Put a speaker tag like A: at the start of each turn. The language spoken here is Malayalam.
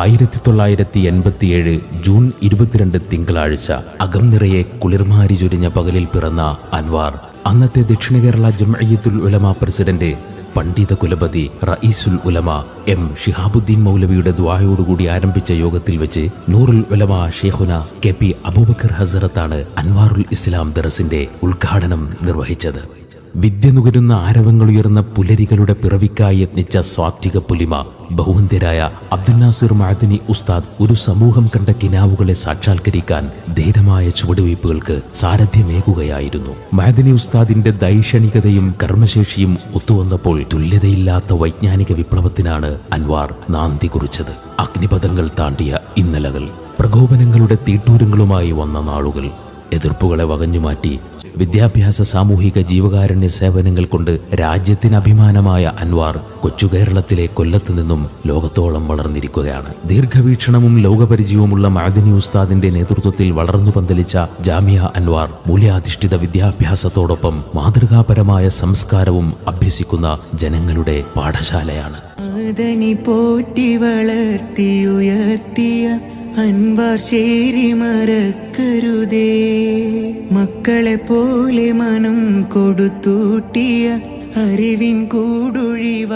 A: ആയിരത്തി തൊള്ളായിരത്തി എൺപത്തിയേഴ് ജൂൺ ഇരുപത്തിരണ്ട് തിങ്കളാഴ്ച അകം നിറയെ കുളിർമാരി ചൊരിഞ്ഞ പകലിൽ പിറന്ന അൻവാർ. അന്നത്തെ ദക്ഷിണ കേരള ജംഅയ്യത്തുൽ ഉലമ പ്രസിഡന്റ് പണ്ഡിത കുലപതി റയീസുൽ ഉലമ എം ഷിഹാബുദ്ദീൻ മൗലവിയുടെ ദ്വായോടുകൂടി ആരംഭിച്ച യോഗത്തിൽ വെച്ച് നൂറുൽ ഉലമ ഷെയ്ഖുന കെ പി അബൂബക്കർ ഹസറത്താണ് അൻവാറുൽ ഇസ്ലാം ദറസിന്റെ ഉദ്ഘാടനം നിർവഹിച്ചത്. വിദ്യ നുകരുന്ന ആരവങ്ങളുയർന്ന പുലരികളുടെ പിറവിക്കായി യത്നിച്ച സ്വാത്വിക പുലിമ ബഹുന്തരായ അബ്ദുൽ നാസിർ മാദിനി ഉസ്താദ് ഒരു സമൂഹം കണ്ട കിനാവുകളെ സാക്ഷാത്കരിക്കാൻ ധീരമായ ചുവടുവയ്പ്പുകൾക്ക് സാരഥ്യമേകുകയായിരുന്നു. മഅദിനി ഉസ്താദിന്റെ ദൈക്ഷണികതയും കർമ്മശേഷിയും ഒത്തുവന്നപ്പോൾ തുല്യതയില്ലാത്ത വൈജ്ഞാനിക വിപ്ലവത്തിനാണ് അൻവാർ നാന്തി കുറിച്ചത്. അഗ്നിപഥങ്ങൾ താണ്ടിയ ഇന്നലകൾ പ്രകോപനങ്ങളുടെ തീട്ടൂരങ്ങളുമായി വന്ന നാളുകൾ എതിർപ്പുകളെ വകഞ്ഞുമാറ്റി വിദ്യാഭ്യാസ സാമൂഹിക ജീവകാരുണ്യ സേവനങ്ങൾ കൊണ്ട് രാജ്യത്തിന് അഭിമാനമായ അൻവാർ കൊച്ചുകേരളത്തിലെ കൊല്ലത്ത് നിന്നും ലോകത്തോളം വളർന്നിരിക്കുകയാണ്. ദീർഘവീക്ഷണവും ലോകപരിചയവുമുള്ള മാദിനി ഉസ്താദിന്റെ നേതൃത്വത്തിൽ വളർന്നു പന്തലിച്ച ജാമിയ അൻവാർ മൂല്യാധിഷ്ഠിത വിദ്യാഭ്യാസത്തോടൊപ്പം മാതൃകാപരമായ സംസ്കാരവും അഭ്യസിക്കുന്ന ജനങ്ങളുടെ പാഠശാലയാണ്.
B: പോറ്റി പോറ്റി വളർത്തിയുയർത്തിയ അൻവാർ ശേരി മറക്കരുതേ. മക്കളെ പോലെ മനം കൊടുത്തൂട്ടിയ അറിവിൻ കൂടൊഴിവാക്കരുതേ